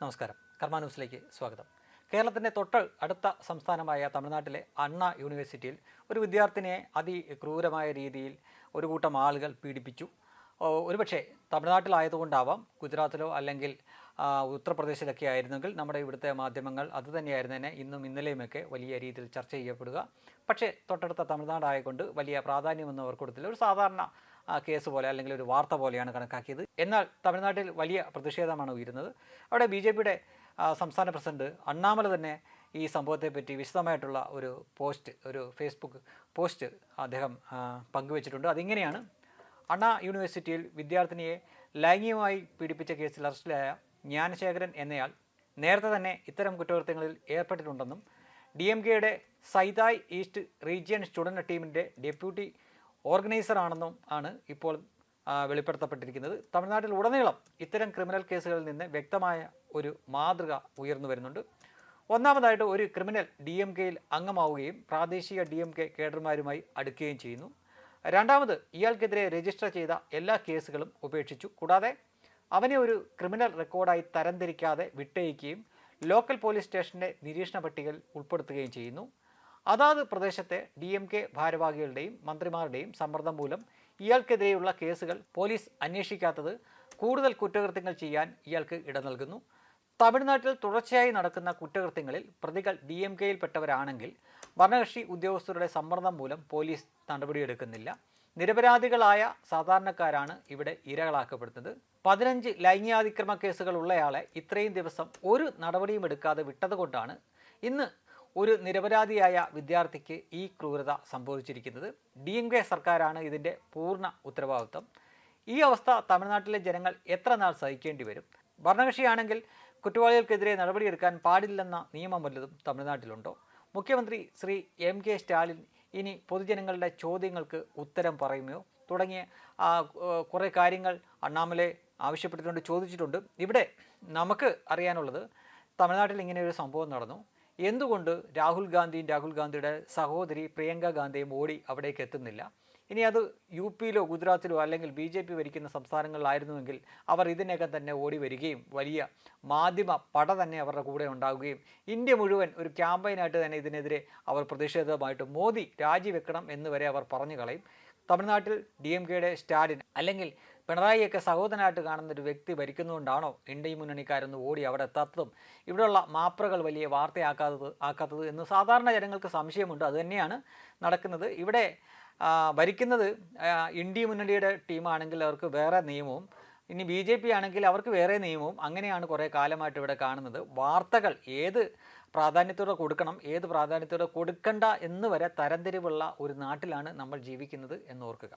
നമസ്കാരം. കർമ്മ ന്യൂസിലേക്ക് സ്വാഗതം. കേരളത്തിന്റെ തൊട്ട് അടുത്ത സംസ്ഥാനമായ തമിഴ്നാട്ടിലെ അണ്ണ യൂണിവേഴ്സിറ്റിയിൽ ഒരു വിദ്യാർത്ഥിനിയെ അതിക്രൂരമായ രീതിയിൽ ഒരു കൂട്ടം ആളുകൾ പീഡിപ്പിച്ചു. ഒരുപക്ഷെ തമിഴ്നാട്ടിലായതുകൊണ്ടാവാം ഗുജറാത്തിലോ അല്ലെങ്കിൽ ഉത്തർപ്രദേശിലൊക്കെ ആയിരുന്നെങ്കിൽ നമ്മുടെ ഇവിടുത്തെ മാധ്യമങ്ങൾ അത് തന്നെയായിരുന്നതിനെ ഇന്നും ഇന്നലെയുമൊക്കെ വലിയ രീതിയിൽ ചർച്ച ചെയ്യപ്പെടുക. പക്ഷേ തൊട്ടടുത്ത തമിഴ്നാടായതുകൊണ്ട് വലിയ പ്രാധാന്യമൊന്നും അവർ കൊടുത്തില്ല. ഒരു സാധാരണ കേസ് പോലെ അല്ലെങ്കിൽ ഒരു വാർത്ത പോലെയാണ് കണക്കാക്കിയത്. എന്നാൽ തമിഴ്നാട്ടിൽ വലിയ പ്രതിഷേധമാണ് ഉയരുന്നത്. അവിടെ ബി ജെ പിയുടെ സംസ്ഥാന പ്രസിഡന്റ് അണ്ണാമല തന്നെ ഈ സംഭവത്തെപ്പറ്റി വിശദമായിട്ടുള്ള ഒരു പോസ്റ്റ് ഒരു ഫേസ്ബുക്ക് പോസ്റ്റ് അദ്ദേഹം പങ്കുവച്ചിട്ടുണ്ട്. അതിങ്ങനെയാണ് അണ്ണാ യൂണിവേഴ്സിറ്റിയിൽ വിദ്യാർത്ഥിനിയെ ലൈംഗികമായി പീഡിപ്പിച്ച കേസിൽ അറസ്റ്റിലായ ജ്ഞാനശേഖരൻ എന്നയാൾ നേരത്തെ തന്നെ ഇത്തരം കുറ്റകൃത്യങ്ങളിൽ ഏർപ്പെട്ടിട്ടുണ്ടെന്നും ഡി എം കെയുടെ സൈതായ് ഈസ്റ്റ് റീജിയൻ സ്റ്റുഡന്റ് ടീമിന്റെ ഡെപ്യൂട്ടി ഓർഗനൈസറാണെന്നും ആണ് ഇപ്പോൾ വെളിപ്പെടുത്തപ്പെട്ടിരിക്കുന്നത്. തമിഴ്നാട്ടിൽ ഉടനീളം ഇത്തരം ക്രിമിനൽ കേസുകളിൽ നിന്ന് വ്യക്തമായ ഒരു മാതൃക ഉയർന്നു വരുന്നുണ്ട്. ഒന്നാമതായിട്ട് ഒരു ക്രിമിനൽ ഡി എം കെയിൽ അംഗമാവുകയും പ്രാദേശിക ഡി എം കെ കേഡർമാരുമായി അടുക്കുകയും ചെയ്യുന്നു. രണ്ടാമത് ഇയാൾക്കെതിരെ രജിസ്റ്റർ ചെയ്ത എല്ലാ കേസുകളും ഉപേക്ഷിച്ചു. കൂടാതെ അവനെ ഒരു ക്രിമിനൽ റെക്കോർഡായി തരംതിരിക്കാതെ വിട്ടയക്കുകയും ലോക്കൽ പോലീസ് സ്റ്റേഷന്റെ നിരീക്ഷണ പട്ടികയിൽ ഉൾപ്പെടുത്തുകയും ചെയ്യുന്നു. അതാത് പ്രദേശത്തെ ഡി എം കെ ഭാരവാഹികളുടെയും മന്ത്രിമാരുടെയും സമ്മർദ്ദം മൂലം ഇയാൾക്കെതിരെയുള്ള കേസുകൾ പോലീസ് അന്വേഷിക്കാത്തത് കൂടുതൽ കുറ്റകൃത്യങ്ങൾ ചെയ്യാൻ ഇയാൾക്ക് ഇട നൽകുന്നു. തമിഴ്നാട്ടിൽ തുടർച്ചയായി നടക്കുന്ന കുറ്റകൃത്യങ്ങളിൽ പ്രതികൾ ഡി എം കെയിൽപ്പെട്ടവരാണെങ്കിൽ ഭരണകക്ഷി ഉദ്യോഗസ്ഥരുടെ സമ്മർദ്ദം മൂലം പോലീസ് നടപടിയെടുക്കുന്നില്ല. നിരപരാധികളായ സാധാരണക്കാരാണ് ഇവിടെ ഇരകളാക്കപ്പെടുന്നത്. പതിനഞ്ച് ലൈംഗികാതിക്രമ കേസുകൾ ഉള്ളയാളെ ഇത്രയും ദിവസം ഒരു നടപടിയും എടുക്കാതെ വിട്ടതുകൊണ്ടാണ് ഇന്ന് ഒരു നിരപരാധിയായ വിദ്യാർത്ഥിക്ക് ഈ ക്രൂരത സംഭവിച്ചിരിക്കുന്നത്. ഡി എം കെ സർക്കാരാണ് ഇതിന്റെ പൂർണ ഉത്തരവാദിത്വം. ഈ അവസ്ഥ തമിഴ്നാട്ടിലെ ജനങ്ങൾ എത്ര നാൾ സഹിക്കേണ്ടി വരും? ഭരണകക്ഷിയാണെങ്കിൽ കുറ്റവാളികൾക്കെതിരെ നടപടിയെടുക്കാൻ പാടില്ലെന്ന നിയമം വല്ലതും തമിഴ്നാട്ടിലുണ്ടോ? മുഖ്യമന്ത്രി ശ്രീ എം കെ സ്റ്റാലിൻ ഇനി പൊതുജനങ്ങളുടെ ചോദ്യങ്ങൾക്ക് ഉത്തരം പറയുമോ? തുടങ്ങിയ കുറേ കാര്യങ്ങൾ അണ്ണാമലെ ആവശ്യപ്പെട്ടിട്ടുണ്ട് ചോദിച്ചിട്ടുണ്ട്. ഇവിടെ നമുക്ക് അറിയാനുള്ളത് തമിഴ്നാട്ടിൽ ഇങ്ങനെ ഒരു സംഭവം നടന്നു. എന്തുകൊണ്ട് രാഹുൽ ഗാന്ധിയും രാഹുൽ ഗാന്ധിയുടെ സഹോദരി പ്രിയങ്ക ഗാന്ധിയും ഓടി അവിടേക്ക് എത്തുന്നില്ല? ഇനി അത് യു പിയിലോ ഗുജറാത്തിലോ അല്ലെങ്കിൽ ബി ജെ പി ഭരിക്കുന്ന സംസ്ഥാനങ്ങളിലായിരുന്നുവെങ്കിൽ അവർ ഇതിനകം തന്നെ ഓടി വരികയും വലിയ മാധ്യമ പട തന്നെ അവരുടെ കൂടെ ഉണ്ടാവുകയും ഇന്ത്യ മുഴുവൻ ഒരു ക്യാമ്പയിനായിട്ട് തന്നെ ഇതിനെതിരെ അവർ പ്രതിഷേധമായിട്ട് മോദി രാജിവെക്കണം എന്ന് വരെ അവർ പറഞ്ഞു കളയും. തമിഴ്നാട്ടിൽ ഡി എം കെയുടെ സ്റ്റാലിൻ അല്ലെങ്കിൽ പിണറായിയൊക്കെ സഹോദരനായിട്ട് കാണുന്ന ഒരു വ്യക്തി ഭരിക്കുന്നതുകൊണ്ടാണോ ഇന്ത്യ മുന്നണിക്കാരൊന്ന് ഓടി അവിടെ എത്താത്തതും? ഇവിടെയുള്ള മാപ്രകൾ വലിയ വാർത്തയാക്കാത്തത് ആക്കാത്തത് എന്ന് സാധാരണ ജനങ്ങൾക്ക് സംശയമുണ്ട്. അതുതന്നെയാണ് നടക്കുന്നത്. ഇവിടെ ഭരിക്കുന്നത് ഇന്ത്യ മുന്നണിയുടെ ടീമാണെങ്കിൽ അവർക്ക് വേറെ നിയമവും ഇനി ബി ജെ പി ആണെങ്കിൽ അവർക്ക് വേറെ നിയമവും. അങ്ങനെയാണ് കുറേ കാലമായിട്ട് ഇവിടെ കാണുന്നത്. വാർത്തകൾ ഏത് പ്രാധാന്യത്തോടെ കൊടുക്കണം ഏത് പ്രാധാന്യത്തോടെ കൊടുക്കണ്ട എന്ന് വരെ തരംതിരിവുള്ള ഒരു നാട്ടിലാണ് നമ്മൾ ജീവിക്കുന്നത് എന്ന് ഓർക്കുക.